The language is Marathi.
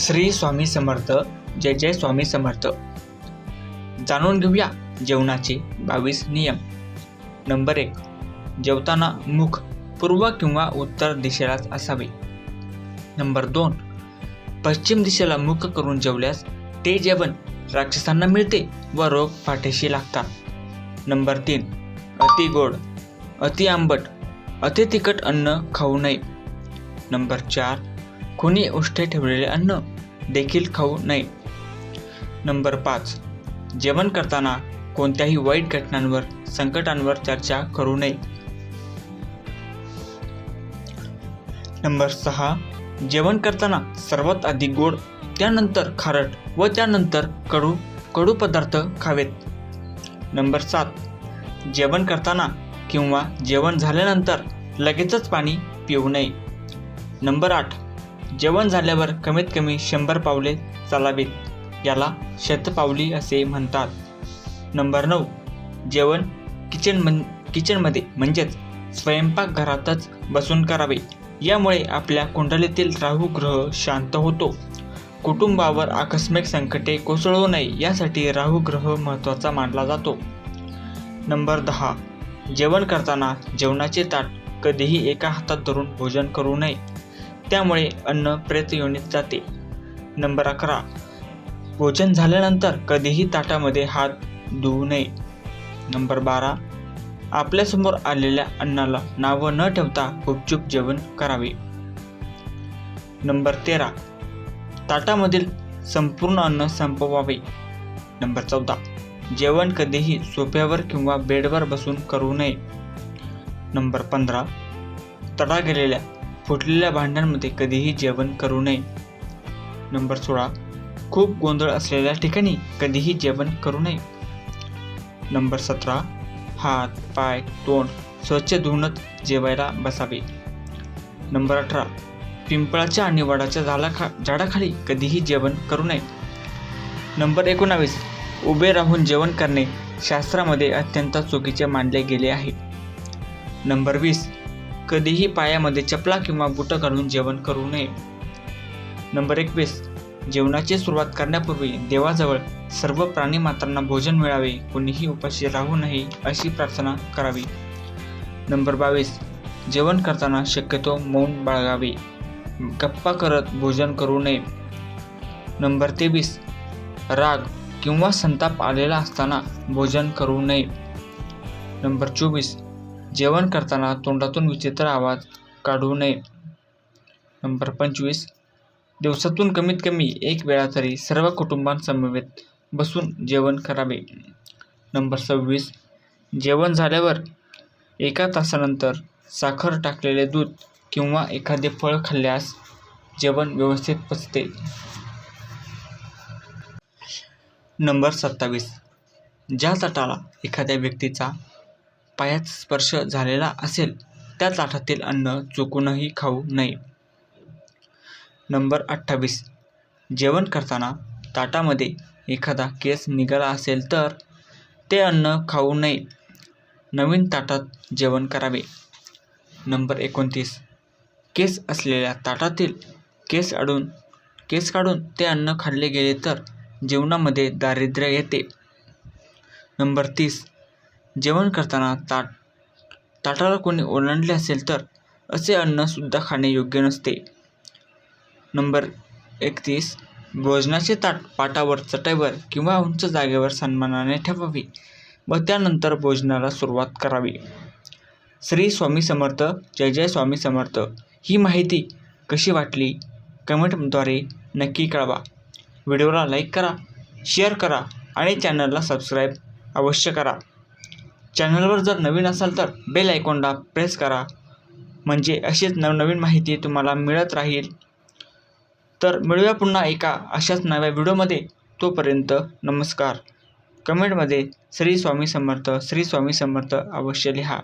श्री स्वामी समर्थ जय जय स्वामी समर्थ. जाणून घेऊया जेवणाचे बावीस नियम. नंबर एक जेवताना मुख पूर्व किंवा उत्तर दिशेलाच असावे. नंबर दोन पश्चिम दिशेला मुख करून जेवल्यास ते जेवण राक्षसांना मिळते व रोग पाठीशी लागतात. नंबर तीन अति गोड अति आंबट अति तिखट अन्न खाऊ नये. नंबर चार कुणी उष्टे ठेवलेले अन्न देखील खाऊ नये. नंबर पाच. जेवण करताना कोणत्याही वाईट घटनांवर संकटांवर चर्चा करू नये. नंबर सहा. जेवण करताना सर्वात आधी गोड त्यानंतर खारट व त्यानंतर कडू कडू पदार्थ खावेत. नंबर सात. जेवण करताना किंवा जेवण झाल्यानंतर लगेचच पाणी पिऊ नये. नंबर आठ. जेवण झाल्यावर कमीत कमी शंभर पावले चालावीत याला शतपावली असे म्हणतात. नंबर नऊ जेवण किचन मन किचनमध्ये म्हणजेच स्वयंपाकघरातच बसून करावे. यामुळे आपल्या कुंडलीतील राहू ग्रह शांत होतो. कुटुंबावर आकस्मिक संकटे कोसळू नये यासाठी राहू ग्रह महत्त्वाचा मानला जातो. नंबर दहा जेवण करताना जेवणाचे ताट कधीही एका हातात धरून भोजन करू नये. त्यामुळे अन्न प्रेतयोनीत जाते. नंबर अकरा. भोजन झाल्यानंतर कधीही ताटामध्ये हात धुवू नये. नंबर बारा. आपल्यासमोर आलेल्या अन्नाला नावं न ठेवता गुपचूप जेवण करावे. नंबर तेरा. ताटामधील संपूर्ण अन्न संपवावे. नंबर चौदा. जेवण कधीही सोफ्यावर किंवा बेडवर बसून करू नये. नंबर पंधरा. तडा गेलेल्या फुटलेल्या भांड्यांमध्ये कधीही जेवण करू नये. नंबर सोळा. खूप गोंधळ असलेल्या ठिकाणी कधीही जेवण करू नये. नंबर सतरा. हात पाय तोंड स्वच्छ धुवूनच जेवायला बसावे. नंबर अठरा. पिंपळाच्या आणि वडाच्या झाडाखा झाडाखाली कधीही जेवण करू नये. नंबर एकोणावीस. उभे राहून जेवण करणे शास्त्रामध्ये अत्यंत चुकीचे मानले गेले आहे. नंबर वीस. कधीही पायामध्ये चपला किंवा बुटं घालून जेवण करू नये. नंबर एकवीस. जेवणाची सुरुवात करण्यापूर्वी देवाजवळ सर्व प्राणीमात्रांना भोजन मिळावे. कोणीही उपाशी राहू नये अशी प्रार्थना करावी. नंबर बावीस. जेवण करताना शक्यतो मौन बाळगावे. गप्पा करत भोजन करू नये. नंबर तेवीस. राग किंवा संताप आलेला असताना भोजन करू नये. नंबर चोवीस. जेवण करताना तोंडातून विचित्र आवाज काढू नये. नंबर पंचवीस. दिवसातून कमीत कमी एक वेळा तरी सर्व कुटुंबांसमवेत बसून जेवण करावे. नंबर सव्वीस. जेवण झाल्यावर एका तासानंतर साखर टाकलेले दूध किंवा एखादे फळ खाल्ल्यास जेवण व्यवस्थित पचते. नंबर सत्तावीस. ज्या ताटाला एखाद्या व्यक्तीचा पायात स्पर्श झालेला असेल त्या ताटातील अन्न चुकूनही खाऊ नये. नंबर अठ्ठावीस. जेवण करताना ताटामध्ये एखादा केस निघाला असेल तर ते अन्न खाऊ नये. नवीन ताटात जेवण करावे. नंबर एकोणतीस. केस असलेल्या ताटातील केस अडून केस काढून ते अन्न खाल्ले गेले तर जेवणामध्ये दारिद्र्य येते. नंबर तीस. जेवण करताना ताट ताटाला कोणी ओलांडले असेल तर असे अन्नसुद्धा खाणे योग्य नसते. नंबर एकतीस भोजनाचे ताट पाटावर चटईवर किंवा उंच जागेवर सन्मानाने ठेवावे व त्यानंतर भोजनाला सुरुवात करावी. श्री स्वामी समर्थ जय जय स्वामी समर्थ. ही माहिती कशी वाटली? कमेंटद्वारे नक्की कळवा. व्हिडिओला लाईक करा शेअर करा आणि चॅनलला सबस्क्राईब अवश्य करा. चॅनलवर जर नवीन असाल तर बेल आयकॉनला प्रेस करा. म्हणजे अशीच नवनवीन माहिती तुम्हाला मिळत राहील. तर मिळूया पुन्हा एका अशाच नव्या व्हिडिओमध्ये. तोपर्यंत नमस्कार. कमेंटमध्ये श्री स्वामी समर्थ श्री स्वामी समर्थ अवश्य लिहा.